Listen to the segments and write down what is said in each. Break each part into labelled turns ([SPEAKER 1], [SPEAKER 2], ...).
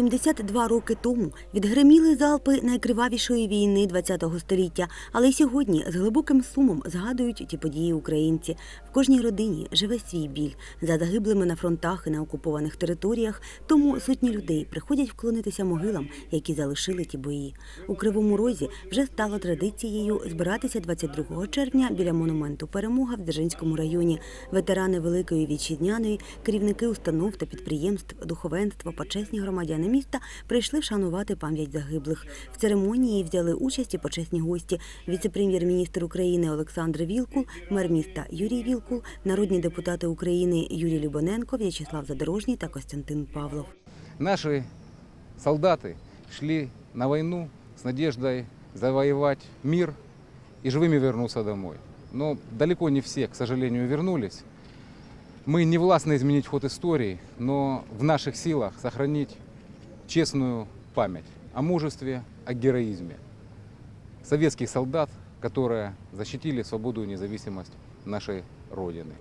[SPEAKER 1] 72 роки тому відгреміли залпи найкривавішої війни ХХ століття, але й сьогодні з глибоким сумом згадують ті події українці. В кожній родині живе свій біль за загиблими на фронтах і на окупованих територіях. Тому сотні людей приходять вклонитися могилам, які залишили ті бої. У Кривому Розі вже стало традицією збиратися 22 червня біля монументу Перемога в Дзержинському районі. Ветерани Великої Вітчизняної, керівники установ та підприємств, духовенство, почесні громадяни міста прийшли вшанувати пам'ять загиблих. В церемонії взяли участь і почесні гості. Віце-прем'єр-міністр України Олександр Вілкул, мер міста Юрій Вілкул, народні депутати України Юрій Любоненко, В'ячеслав Задорожній та Костянтин Павлов.
[SPEAKER 2] Наши солдаты шли на войну с надеждой завоевать мир и живыми вернуться домой. Но далеко не все, к сожалению, вернулись. Мы не властны изменить ход истории, но в наших силах сохранить честную память о мужестве, о героизме советских солдат, которые защитили свободу и независимость нашей Родины.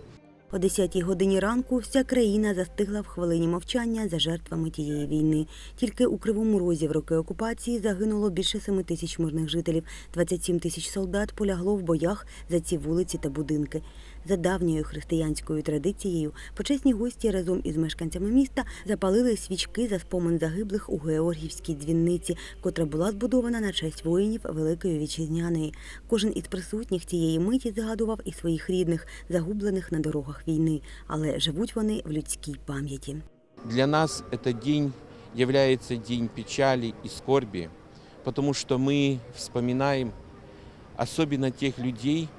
[SPEAKER 1] О 10-й годині ранку вся країна застигла в хвилині мовчання за жертвами тієї війни. Тільки у Кривому Розі в роки окупації загинуло більше 7 тисяч мирних жителів. 27 тисяч солдат полягло в боях за ці вулиці та будинки. За давньою християнською традицією почесні гості разом із мешканцями міста запалили свічки за спомин загиблих у Георгіївській дзвінниці, котра була збудована на честь воїнів Великої Вітчизняної. Кожен із присутніх цієї миті згадував і своїх рідних, загублених на дорогах війни, але живуть вони в людській пам'яті.
[SPEAKER 3] Для нас этот день является день печали и скорби, потому что мы вспоминаем особенно тех людей,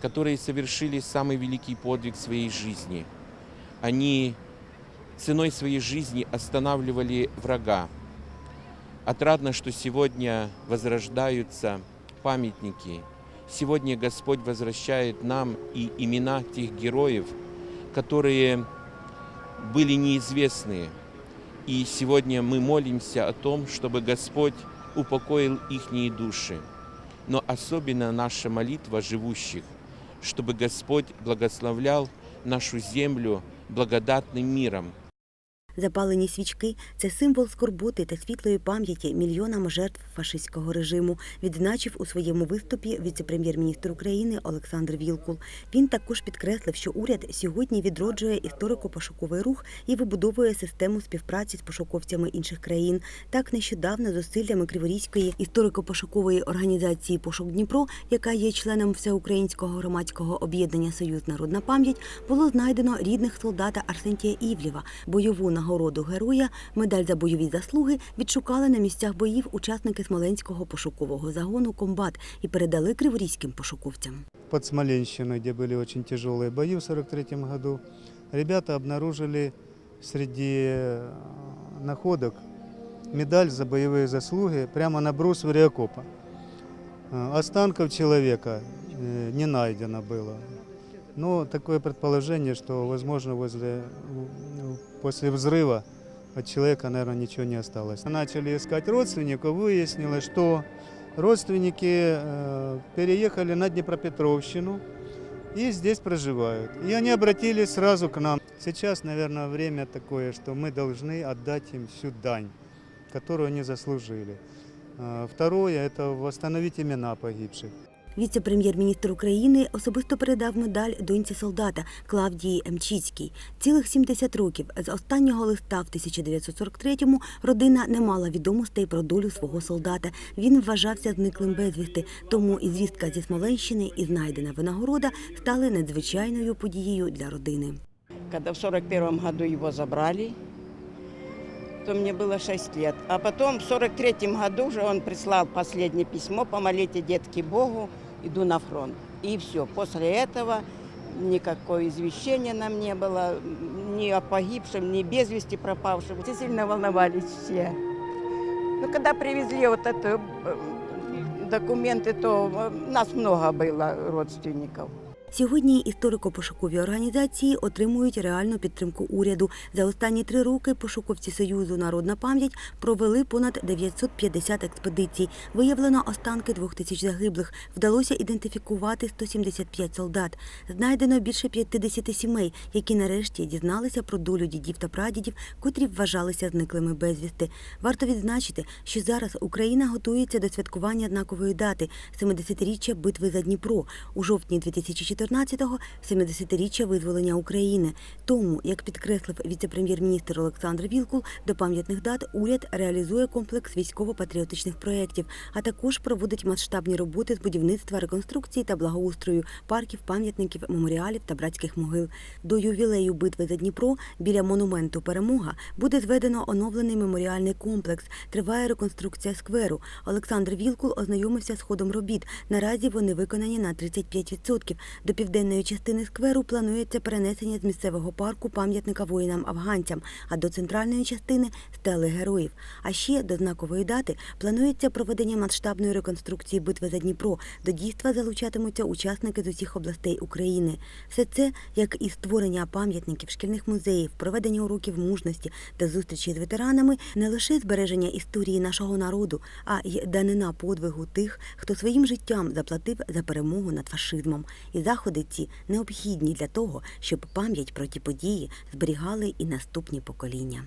[SPEAKER 3] которые совершили самый великий подвиг своей жизни. Они ценой своей жизни останавливали врага. Отрадно, что сегодня возрождаются памятники. Сегодня Господь возвращает нам и имена тех героев, которые были неизвестны. И сегодня мы молимся о том, чтобы Господь упокоил их души. Но особенно наша молитва живущих, чтобы Господь благословлял нашу землю благодатным миром,
[SPEAKER 1] Запалені свічки це символ скорботи та світлої пам'яті мільйонам жертв фашистського режиму, відзначив у своєму виступі віце-прем'єр-міністр України Олександр Вілкул. Він також підкреслив, що уряд сьогодні відроджує історико-пошуковий рух і вибудовує систему співпраці з пошуковцями інших країн. Так нещодавно зусиллями Криворізької історико-пошукової організації Пошук Дніпро, яка є членом всеукраїнського громадського об'єднання Союз Народна пам'ять, було знайдено рідних солдата Арсентія Івлєва, бойову нагороду героя, медаль за бойові заслуги відшукали на місцях боїв учасники Смоленського пошукового загону Комбат і передали криворізьким пошуковцям.
[SPEAKER 4] под Смоленщиной, где были очень тяжелые бои в 1943 году, ребята обнаружили среди э, находок медаль за боевые заслуги прямо на брусвере окопа. Э, Останков человека э, не найдено было. Но такое предположение, что, возможно, возле, м, после взрыва от человека, наверное, ничего не осталось. Начали искать родственников, выяснилось, что родственники э, переехали на Днепропетровщину и здесь проживают. И они обратились сразу к нам. Сейчас, наверное, время такое, что мы должны отдать им всю дань, которую они заслужили. Э, Второе – это восстановить имена погибших.
[SPEAKER 1] Віце-прем'єр-міністр України особисто передав медаль доньці солдата Клавдії Емчицькій. Цілих 70 років з останнього листа в 1943-му родина не мала відомостей про долю свого солдата. Він вважався зниклим безвісти. Тому і звістка зі Смоленщини, і знайдена винагорода стали надзвичайною подією для родини.
[SPEAKER 5] Когда в 41 году его забрали, то мне было 6 лет. А потом в 43 году уже он прислал последнее письмо, помолите, детки, Богу, иду на фронт. И все. После этого никакого извещения нам не было, ни о погибшем, ни без вести пропавшем. Все сильно волновались все. Ну, когда привезли вот это э, документы, то э, нас много было родственников.
[SPEAKER 1] Сьогодні історико-пошукові організації отримують реальну підтримку уряду. За останні три роки пошуковці Союзу Народна пам'ять провели понад 950 експедицій. Виявлено останки двох тисяч загиблих. Вдалося ідентифікувати 175 солдат. Знайдено більше 50 сімей, які нарешті дізналися про долю дідів та прадідів, котрі вважалися зниклими безвісти. Варто відзначити, що зараз Україна готується до святкування знакової дати 70-річчя битви за Дніпро у жовтні 2014-го – 70-річчя визволення України. Тому, як підкреслив віце-прем'єр-міністр Олександр Вілкул, до пам'ятних дат уряд реалізує комплекс військово-патріотичних проєктів, а також проводить масштабні роботи з будівництва, реконструкції та благоустрою парків, пам'ятників, меморіалів та братських могил. До ювілею битви за Дніпро біля монументу Перемога буде зведено оновлений меморіальний комплекс. Триває реконструкція скверу. Олександр Вілкул ознайомився з ходом робіт. Наразі вони виконані на 35%. До південної частини скверу планується перенесення з місцевого парку пам'ятника воїнам-афганцям, а до центральної частини стели героїв. А ще до знакової дати планується проведення масштабної реконструкції битви за Дніпро. До дійства залучатимуться учасники з усіх областей України. Все це, як і створення пам'ятників, шкільних музеїв, проведення уроків мужності та зустрічі з ветеранами, не лише збереження історії нашого народу, а й данина подвигу тих, хто своїм життям заплатив за перемогу над фашизмом. І заходи ці необхідні для того, щоб пам'ять про ті події зберігали і наступні покоління.